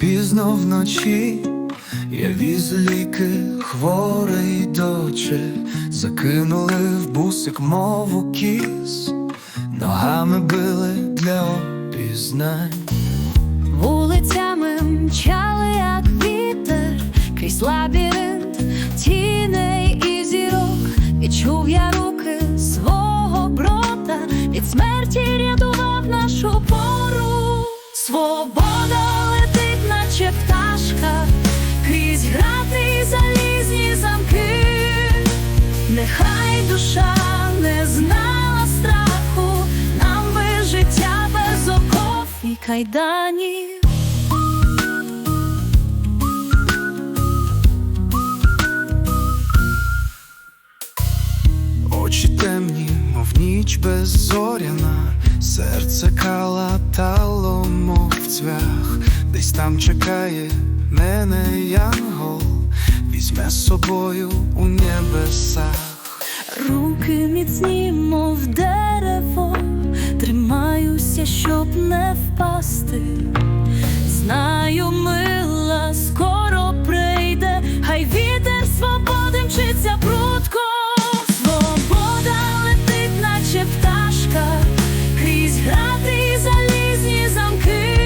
Пізно вночі я віз ліки хворий дочі, закинули в бусик мову кіс, ногами били для опізнань. Вулицями мчали, як вітер, крізь лабіринт тіней і зірок. Відчув я руки свого брода, від смерті рятував і кайданів. Очі темні, мов ніч беззоряна, серце калатало, мов в цвях, десь там чекає мене янгол, візьме з собою у небесах. Руки міцні, мов дерево, тримаюся, щоб не впасти. Знаю, мила скоро прийде, хай вітер свободи мчиться прудко. Свобода летить, наче пташка, крізь грати і залізні замки.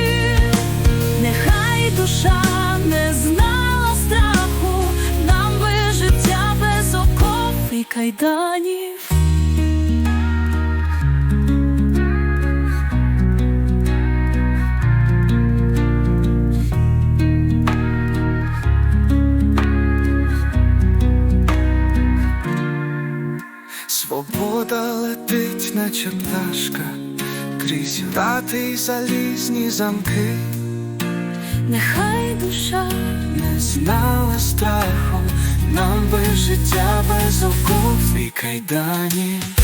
Нехай душа не знала страху, нам би життя без і кайданів. Свобода летить, наче пташка, крізь грати й залізні замки, Нехай душа не знала страху, нам би життя без оков і кайданів.